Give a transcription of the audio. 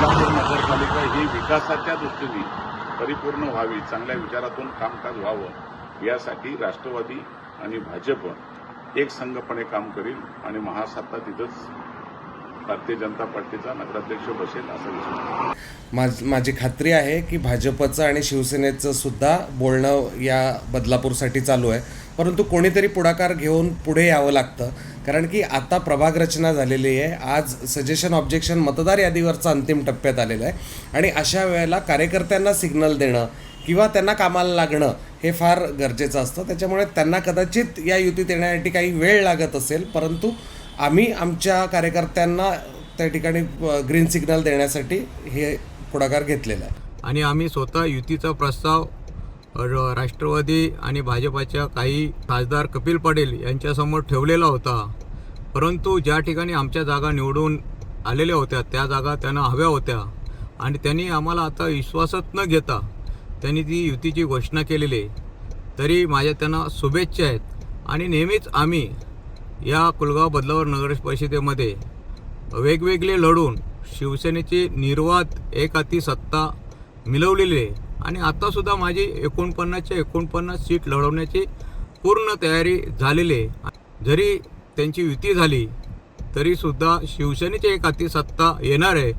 बदलापूर नगरपालिका ही विकासाच्या दृष्टीने परिपूर्ण व्हावी चांगल्या विचारातून कामकाज व्हावं यासाठी राष्ट्रवादी आणि भाजप एक संघपणे काम करील आणि महासत्ता तिथंच भारतीय जनता पार्टीचा नगराध्यक्ष बसेल असा विश्वास माझ माझी खात्री आहे की भाजपचं आणि शिवसेनेचं सुद्धा बोलणं या बदलापूरसाठी चालू आहे. परंतु कोणीतरी पुढाकार घेऊन पुढे यावं लागतं. कारण की आता प्रभाग रचना झालेली आहे. आज सजेशन ऑब्जेक्शन मतदार यादीवरचा अंतिम टप्प्यात आलेलं आहे. आणि अशा वेळेला कार्यकर्त्यांना सिग्नल देणं किंवा त्यांना कामाला लागणं हे फार गरजेचं असतं. त्याच्यामुळे त्यांना कदाचित या युतीत येण्यासाठी काही वेळ लागत असेल. परंतु आम्ही आमच्या कार्यकर्त्यांना त्या ठिकाणी ग्रीन सिग्नल देण्यासाठी हे पुढाकार घेतलेला आहे. आणि आम्ही स्वतः युतीचा प्रस्ताव राष्ट्रवादी आणि भाजपाच्या काही खासदार कपिल पाटील यांच्यासमोर ठेवलेला होता. परंतु ज्या ठिकाणी आमच्या जागा निवडून आलेल्या होत्या त्या जागा त्यांना हव्या होत्या. आणि त्यांनी आम्हाला आता विश्वासात न घेता त्यांनी ती युतीची घोषणा केलेली. तरी माझ्या त्यांना शुभेच्छा आहेत. आणि नेहमीच आम्ही या कुलगाव बदलावर नगर परिषदेमध्ये वेगवेगळे लढून शिवसेनेची निर्वात एक हाती सत्ता मिळवलेली आहे. आणि आत्तासुद्धा माझी एकोणपन्नासच्या एकोणपन्नास सीट लढवण्याची पूर्ण तयारी झालेली आहे. जरी त्यांची युती झाली तरीसुद्धा शिवसेनेची एक हाती सत्ता येणार आहे.